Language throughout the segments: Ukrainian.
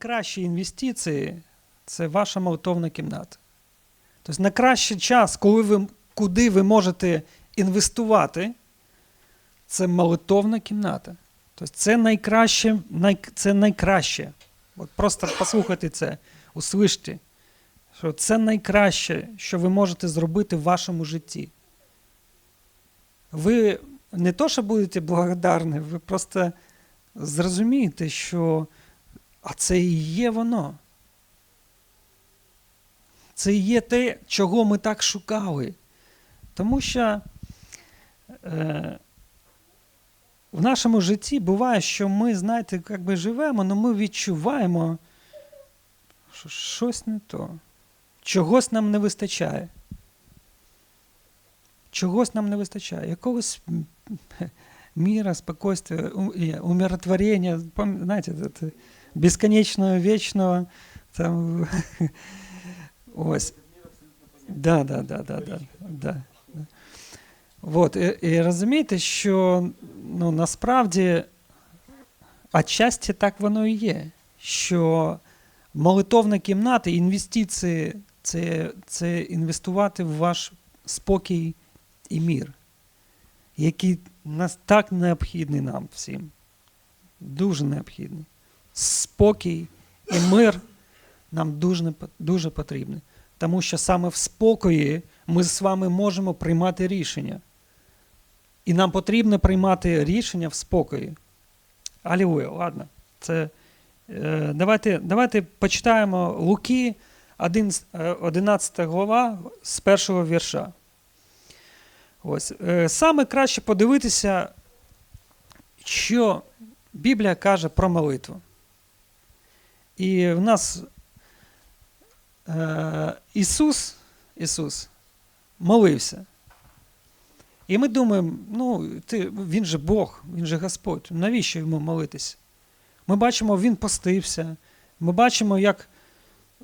найкращі інвестиції це ваша молитовна кімната. Тобто найкращий час, коли ви, куди ви можете інвестувати, це молитовна кімната. Тобто це найкраще, най, це найкраще. От просто послухайте це, услыште, що це найкраще, що ви можете зробити в вашому житті. Ви не то, що будете благодарні, ви просто зрозумієте, що а це і є воно. Це і є те, чого ми так шукали. Тому що е, в нашому житті буває, що ми, знаєте, як би живемо, але ми відчуваємо, що щось не то. Чогось нам не вистачає. Чогось нам не вистачає. Якогось міра, і умиротворення, знаєте, це безконечного, вічного. Там, ось. Да, да, да, да, да, да. Вот, і, і розумієте, що ну, насправді отчасті так воно і є, що молитовна кімната, інвестиції це, це інвестувати в ваш спокій і мір, який нас так необхідний нам всім. Дуже необхідний. Спокій і мир нам дуже, дуже потрібні. Тому що саме в спокої ми з вами можемо приймати рішення. І нам потрібно приймати рішення в спокої. Алілуя, ладно. Це, е, давайте, давайте почитаємо Луки, 11, е, 11 глава з першого вірша. Ось. Е, саме краще подивитися, що Біблія каже про молитву. І в нас е, Ісус, Ісус молився. І ми думаємо, ну, ти, він же Бог, він же Господь. Навіщо йому молитися? Ми бачимо, він постився. Ми бачимо, як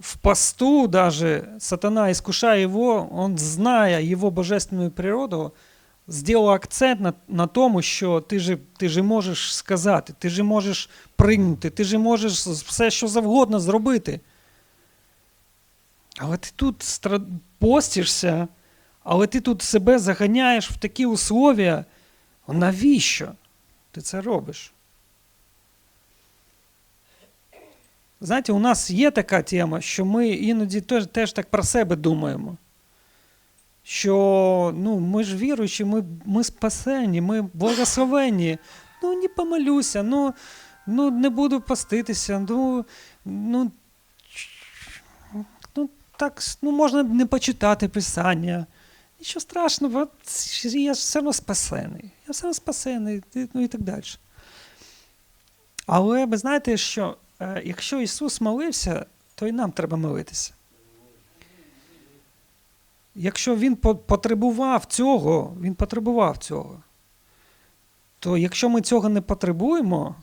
в посту даже сатана искушая его, он, зная его божественную природу, сделал акцент на, на тому, що ти же, ти же можеш сказати, ти же можеш прийняти, ти же можеш все, що завгодно зробити. Але ти тут стра... постишся, але ти тут себе заганяєш в такі условия. Навіщо ти це робиш? Знаєте, у нас є така тема, що ми іноді теж, теж так про себе думаємо. Що ну, ми ж віруючі, ми, ми спасені, ми благословенні. Ну, не помолюся, ну, ну не буду поститися, ну, ну, ну, так, ну, можна не почитати Писання. Нічого страшного, я все одно спасений. Я все одно спасений, ну і так далі. Але ви знаєте, що е, якщо Ісус молився, то і нам треба молитися. Якщо Він потребував цього, Він потребував цього, то якщо ми цього не потребуємо,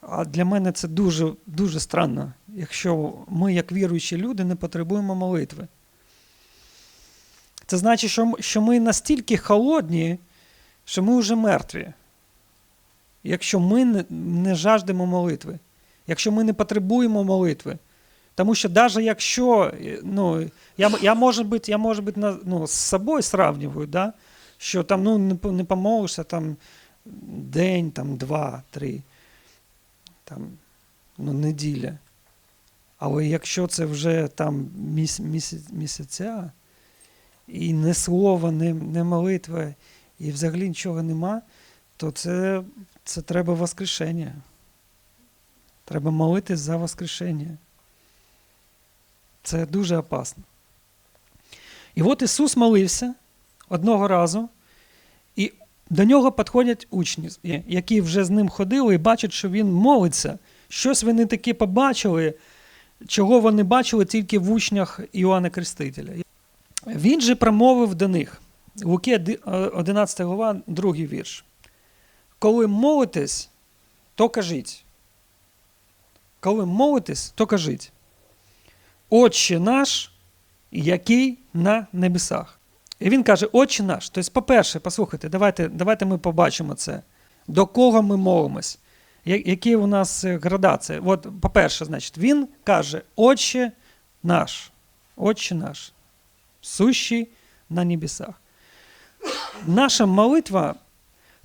а для мене це дуже, дуже странно, якщо ми, як віруючі люди, не потребуємо молитви. Це значить, що, що ми настільки холодні, що ми вже мертві. Якщо ми не, не жаждемо молитви, якщо ми не потребуємо молитви. Тому що навіть якщо е, ну, я, я може бути, я може бути ну, з собою сравнюю, да? що там ну, не, не помолишся там, день, там, два, три, там, ну, неділя. Але якщо це вже там міс, місяць, місяця, і не слова, не, не молитва, і взагалі нічого нема, то це, це треба воскрешення. Треба молитись за воскрешення. Це дуже опасно. І от Ісус молився одного разу, і до нього підходять учні, які вже з ним ходили і бачать, що він молиться. Щось вони таке побачили, чого вони бачили тільки в учнях Іоанна Крестителя. Він же промовив до них. Луки 11 глава, другий вірш. Коли молитесь, то кажіть. Коли молитесь, то кажіть. Отче наш, який на небесах. І він каже, Отче наш. Тобто, по-перше, послухайте, давайте, давайте ми побачимо це. До кого ми молимось? Які у нас е, градації? От, по-перше, значить, він каже: Отче наш, Отче наш, сущий на небесах. Наша молитва,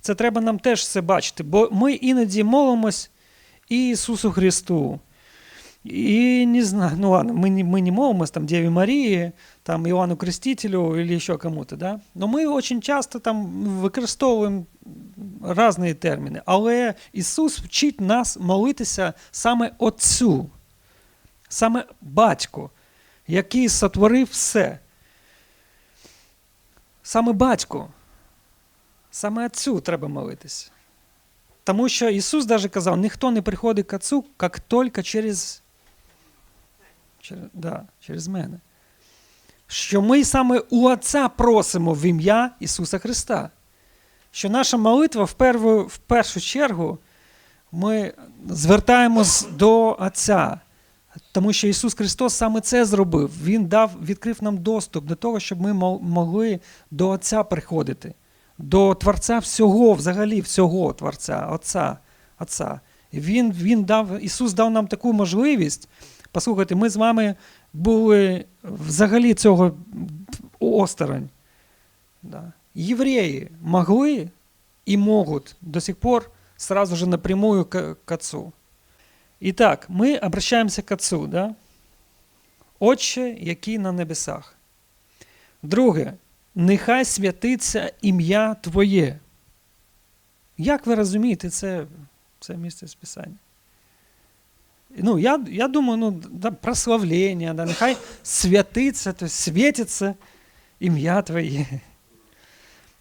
це треба нам теж це бачити, бо ми іноді молимось і Ісусу Христу. И не знаю, ну ладно, мы не, мы не молимся там Деве Марии, там Иоанну Крестителю или еще кому-то, да? Но ми очень часто там використовуємо різні терміни. Але Ісус вчить нас молитися саме Отцю, саме Батьку, який сотворив все. Саме Батьку, саме Отцю треба молитися. Тому що Ісус навіть казав, ніхто не приходить к Отцу, як тільки через, через, да, через мене. Що ми саме у Отця просимо в ім'я Ісуса Христа. Що наша молитва в першу, в першу чергу ми звертаємось до Отця. Тому що Ісус Христос саме це зробив. Він дав, відкрив нам доступ до того, щоб ми могли до Отця приходити, до Творця всього, взагалі всього Творця, Отця. Отця. Він, він дав, Ісус дав нам таку можливість. Послухайте, ми з вами були взагалі цього осторонь. Да. Євреї могли і можуть до сих пор сразу же напрямую к, к Отцу. Итак, мы обращаемся к Отцу, да? Отче, який на небесах. Друге, нехай святиться ім'я Твоє. Як ви розумієте це, це місце з Писання? Ну, я, я думаю, ну, да, прославлення, да, нехай святиться, то світиться ім'я Твоє.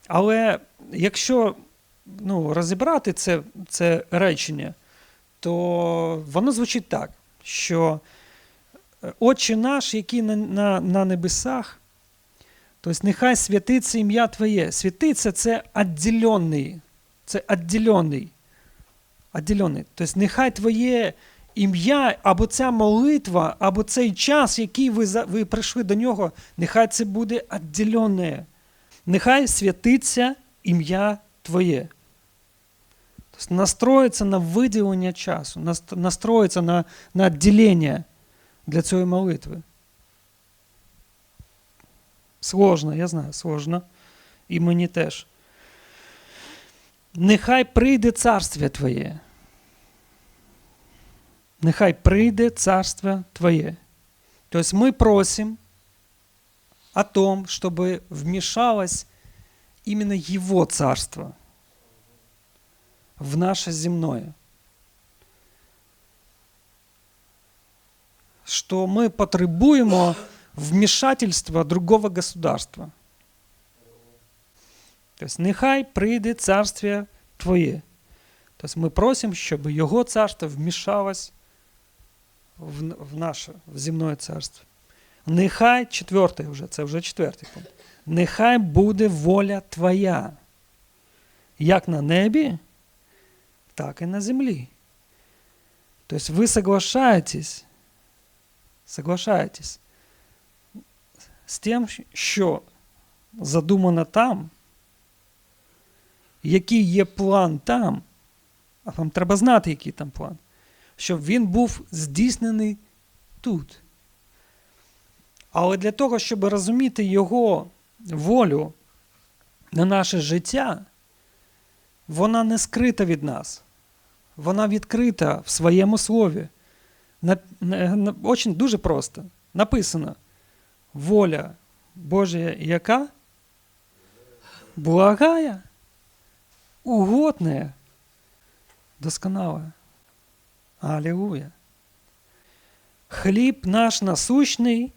Але якщо ну, розібрати це, це речення, то воно звучить так, що е, Отче наш, який на, на, на небесах, тобто нехай святиться ім'я Твоє. Святиться це відділений, це відділений. Відділений. Тобто нехай Твоє ім'я, або ця молитва, або цей час, який ви, ви прийшли до нього, нехай це буде відділене. Нехай святиться ім'я Твоє. Тобто настроїться на виділення часу, настроїться на, на відділення для цієї молитви. Сложно, я знаю, сложно. І мені теж. Нехай прийде царство Твоє. Нехай прийде царство Твоє. Тобто ми просимо о том, чтобы вмешалось именно Его царство в наше земное. Что мы потребуємо вмешательства другого государства. Тобто, нехай прийде царствие Твоє. Тобто ми просимо, щоб Його царство вмішалось в, в наше в земное царство. Нехай четвертий вже, це вже четвертий пункт. Нехай буде воля Твоя, як на небі, так і на землі. Тобто ви соглашаєтесь, соглашаєтесь з тим, що задумано там, який є план там, а вам треба знати, який там план, щоб він був здійснений тут. Але для того, щоб розуміти його волю на наше життя, вона не скрита від нас. Вона відкрита в своєму слові. Очень дуже просто. Написано: воля Божя яка? Благая, угодная, досконалая. Аллилуйя. Хліб наш насущний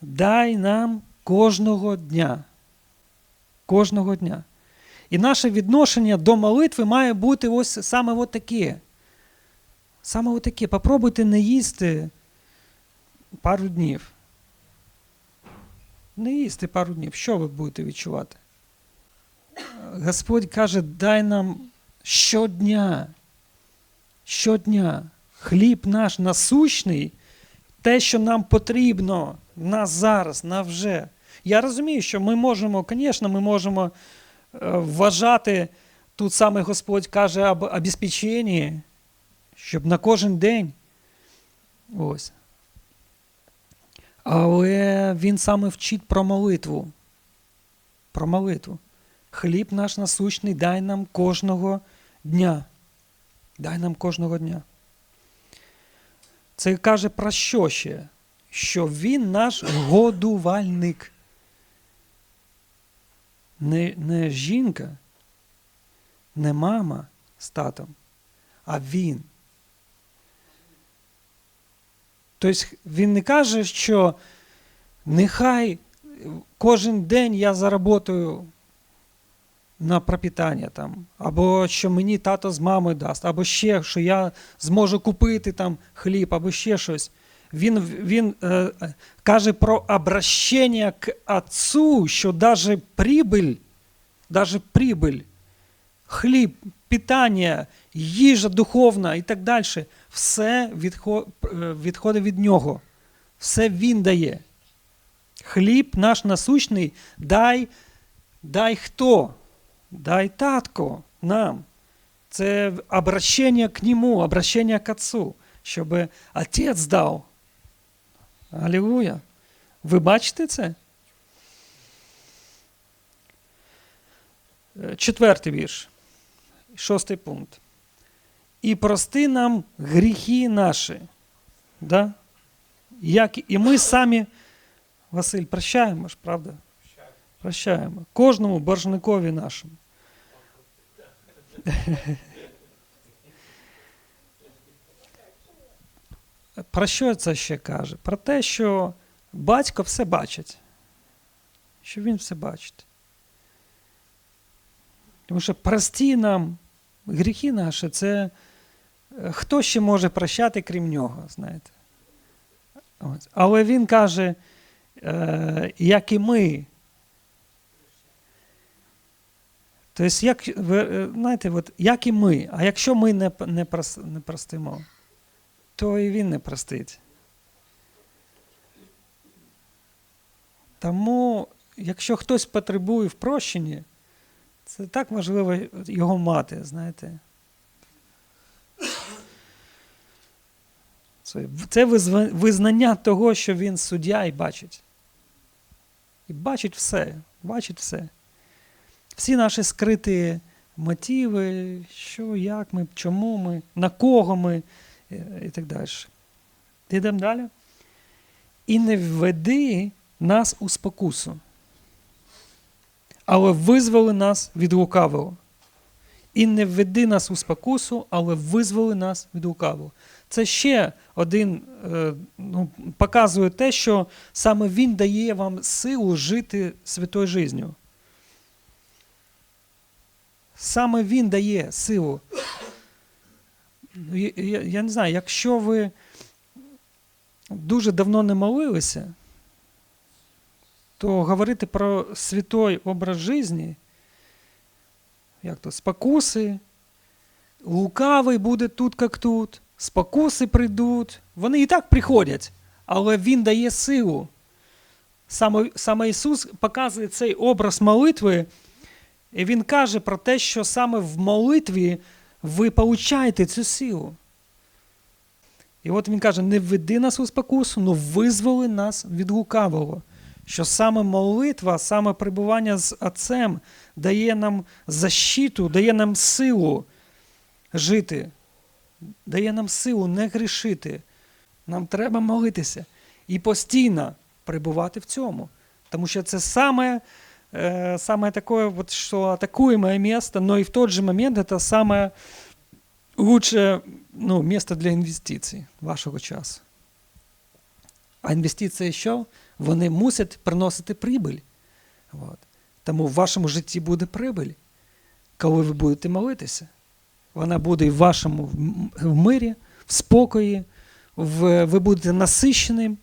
дай нам кожного дня. Кожного дня. І наше відношення до молитви має бути ось саме от таке. Саме от таке. Попробуйте не їсти пару днів. Не їсти пару днів. Що ви будете відчувати? Господь каже, дай нам щодня. Щодня. Хліб наш насущний, те, що нам потрібно на зараз, на вже. Я розумію, що ми можемо, звісно, ми можемо е, вважати тут саме Господь каже об обезпеченні, щоб на кожен день. Ось. Але він саме вчить про молитву. Про молитву. Хліб наш насущний дай нам кожного дня. Дай нам кожного дня. Це каже про що ще? Що він наш годувальник. Не, не жінка, не мама з татом, а він. Тобто він не каже, що нехай кожен день я заработаю на пропитання там, або що мені тато з мамою дасть, або ще, що я зможу купити там хліб, або ще щось. Він, він е, е, каже про обращення к Отцу, що даже прибыль, даже прибыль, хліб, питання, їжа духовна і так далі, все е, відходить від нього. Все він дає. Хліб наш насущний дай, дай хто? Дай татко нам. Це обращення к нему, обращення к Отцу, щоб Отець дав. Алілуя. Ви бачите це? Е, Четвертий вірш. Шостий пункт. І прости нам гріхи наші. Да? Як і ми самі, Василь, прощаємо ж, правда? Прощаємо. Кожному боржникові нашому. Про що це ще каже? Про те, що батько все бачить. Що він все бачить. Тому що прості нам гріхи наші, це е, хто ще може прощати, крім нього, знаєте. Але він каже, е, як і ми. Тобто, як, ви, е, знаєте, от, як і ми, а якщо ми не, не, прос, не простимо, то і він не простить. Тому, якщо хтось потребує в прощенні, це так важливо його мати, знаєте. Це, визнання того, що він суддя і бачить. І бачить все, бачить все. Всі наші скриті мотиви, що, як ми, чому ми, на кого ми е, і так далі. Йдемо далі. І не введи нас у спокусу, але визволи нас від лукавого. І не введи нас у спокусу, але визволи нас від лукавого. Це ще один е, ну, показує те, що саме він дає вам силу жити святою життю. Саме він дає силу. Я, я, я не знаю, якщо ви дуже давно не молилися, то говорити про святой образ житті, як то, спокуси, лукавий буде тут, як тут, спокуси прийдуть. Вони і так приходять, але Він дає силу. Саме, саме Ісус показує цей образ молитви, і Він каже про те, що саме в молитві ви получаєте цю силу. І от він каже: не введи нас у спокусу, але визволи нас від лукавого. Що саме молитва, саме перебування з Отцем дає нам защиту, дає нам силу жити, дає нам силу не грішити. Нам треба молитися і постійно перебувати в цьому. Тому що це саме, э, самое такое, вот, что атакуемое место, но и в тот же момент это самое лучшее ну, место для інвестицій вашого часу. А інвестиції що? Вони мусять приносити прибиль. От. Тому в вашому житті буде прибиль, коли ви будете молитися. Вона буде в вашому в мирі, в спокої, в, ви будете насищеним,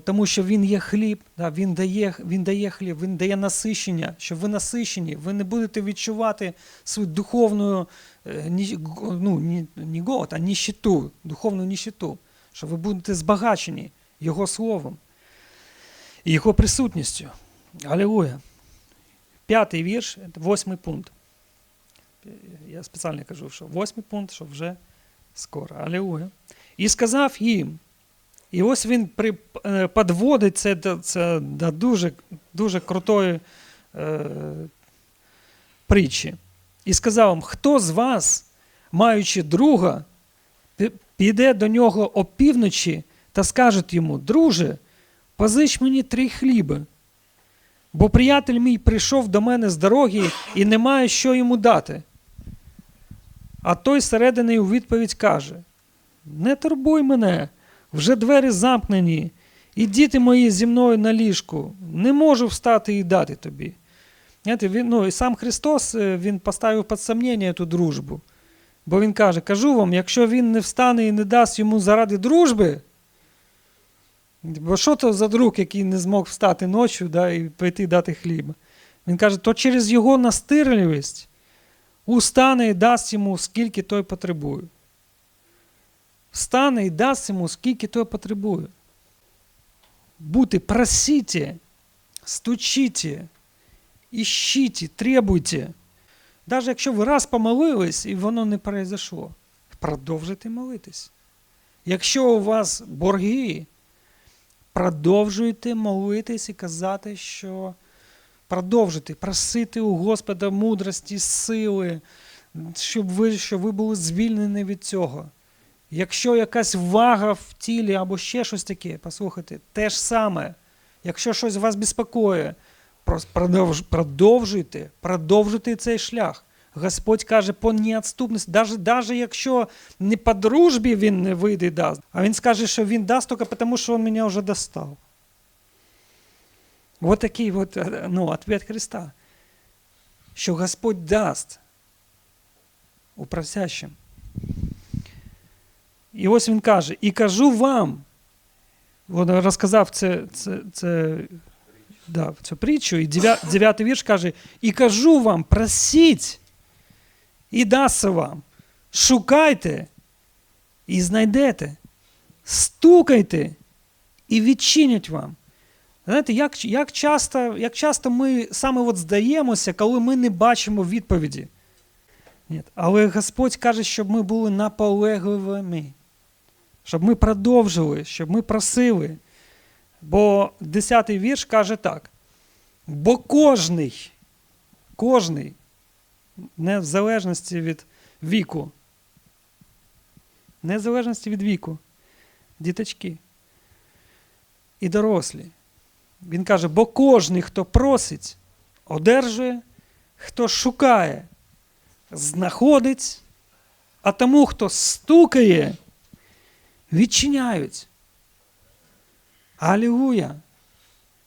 тому що він є хліб, да, він, дає, він дає хліб, він дає насищення, щоб ви насищені, ви не будете відчувати свою духовну е, ну, ні, ні а ніщиту, духовну ніщиту, що ви будете збагачені Його Словом і Його присутністю. Алілуя. П'ятий вірш, восьмий пункт. Я спеціально кажу, що восьмий пункт, що вже скоро. Алілуя. І сказав їм. І ось він при, е, підводить це, до- це до дуже, дуже крутої е, притчі. І сказав їм, хто з вас, маючи друга, піде до нього опівночі та скаже йому, друже, позич мені три хліби. Бо приятель мій прийшов до мене з дороги і не має що йому дати. А той середини у відповідь каже: Не турбуй мене, вже двері замкнені, і діти мої зі мною на ліжку, не можу встати і дати тобі. Він, ну, і сам Христос е, він поставив під сумнення ту дружбу. Бо він каже: кажу вам, якщо він не встане і не дасть йому заради дружби, бо що то за друг, який не змог встати ночі да, і пойти дати хліба? Він каже, то через його настирливість устане і дасть йому, скільки той потребує. Встане і дасть йому, скільки той потребує. Бути просите, стучите, ищите, требуйте. Навіть якщо ви раз помолились і воно не произошло, продовжуйте молитись. Якщо у вас борги, продовжуйте молитись і казати, що продовжуйте просити у Господа мудрості, сили, щоб ви, щоб ви були звільнені від цього. Якщо якась вага в тілі або ще щось таке, послухайте, те ж саме. Якщо щось вас безпокоює, продовжуйте, продовжуйте цей шлях. Господь каже по неотступності, навіть, навіть якщо не по дружбі він не вийде і дасть, а він скаже, що він дасть тільки тому, що він мене вже достав. Вот такий вот, е, ну, ответ Христа. Що Господь дасть у просящим. І ось він каже: і кажу вам, він розказав це, це, це да, цю притчу, і дев'я- дев'ятий вірш каже: І кажу вам, просіть, і дасться вам, шукайте і знайдете, стукайте і відчинять вам. Знаєте, як, як, часто, як часто ми саме от здаємося, коли ми не бачимо відповіді. Ні. Але Господь каже, щоб ми були наполегливими, щоб ми продовжили, щоб ми просили. Бо 10-й вірш каже так: бо кожний, кожний, не в залежності від віку, не в залежності від віку, діточки і дорослі. Він каже, бо кожний, хто просить, одержує, хто шукає, знаходить, а тому, хто стукає, відчиняють. Алілуя!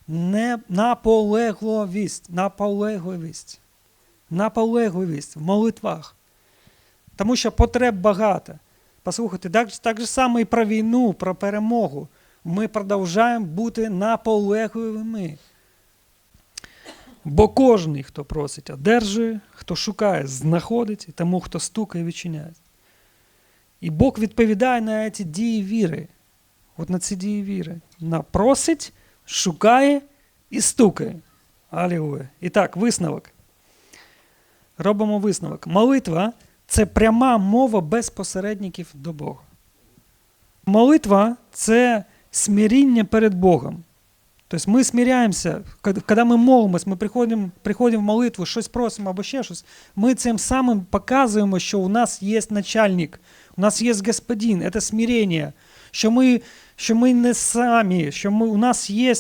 Не наполегливість, наполегливість, наполегливість в молитвах. Тому що потреб багато. Послухайте, так, так же само і про війну, про перемогу. Ми продовжуємо бути наполегливими. Бо кожний, хто просить, одержує, хто шукає, знаходить, і тому, хто стукає, відчиняє. І Бог відповідає на ці дії віри. От на ці дії віри. На просить, шукає і стукає. Алілуя. І так, висновок. Робимо висновок. Молитва це пряма мова без посередників до Бога. Молитва це смиріння перед Богом. Тобто ми смиряємося, коли коли ми молимось, ми приходимо, приходимо в молитву, щось просимо або ще щось, ми цим самим показуємо, що у нас є начальник, у нас є господин, це смирення, що ми, що ми не самі, що ми, у нас є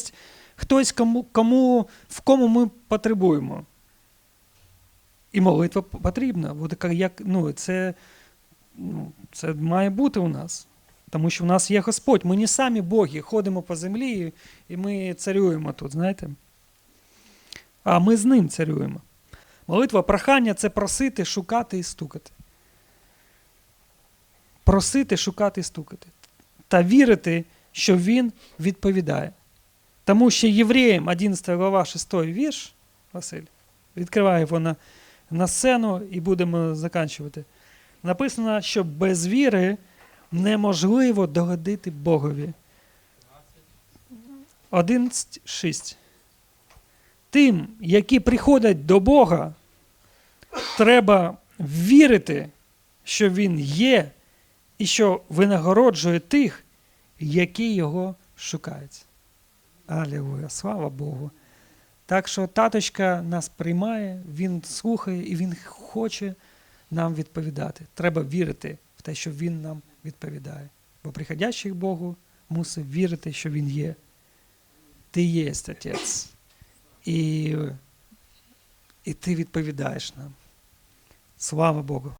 хтось, кому, кому, в кому ми потребуємо. І молитва потрібна. От як, ну, це, ну, це має бути у нас. Тому що в нас є Господь. Ми не самі боги, ходимо по землі і ми царюємо тут, знаєте? А ми з ним царюємо. Молитва, прохання це просити, шукати і стукати. Просити, шукати і стукати. Та вірити, що Він відповідає. Тому що Євреям 11 глава 6 вірш, Василь, відкриває його на, на сцену і будемо заканчувати. Написано, що без віри неможливо догодити Богові. 11.6. Тим, які приходять до Бога, треба вірити, що Він є, і що винагороджує тих, які його шукають. Алілуя, слава Богу. Так що таточка нас приймає, він слухає і він хоче нам відповідати. Треба вірити в те, що він нам відповідає. Бо приходящий Богу мусить вірити, що він є. Ти є Отець. І, і ти відповідаєш нам. Слава Богу.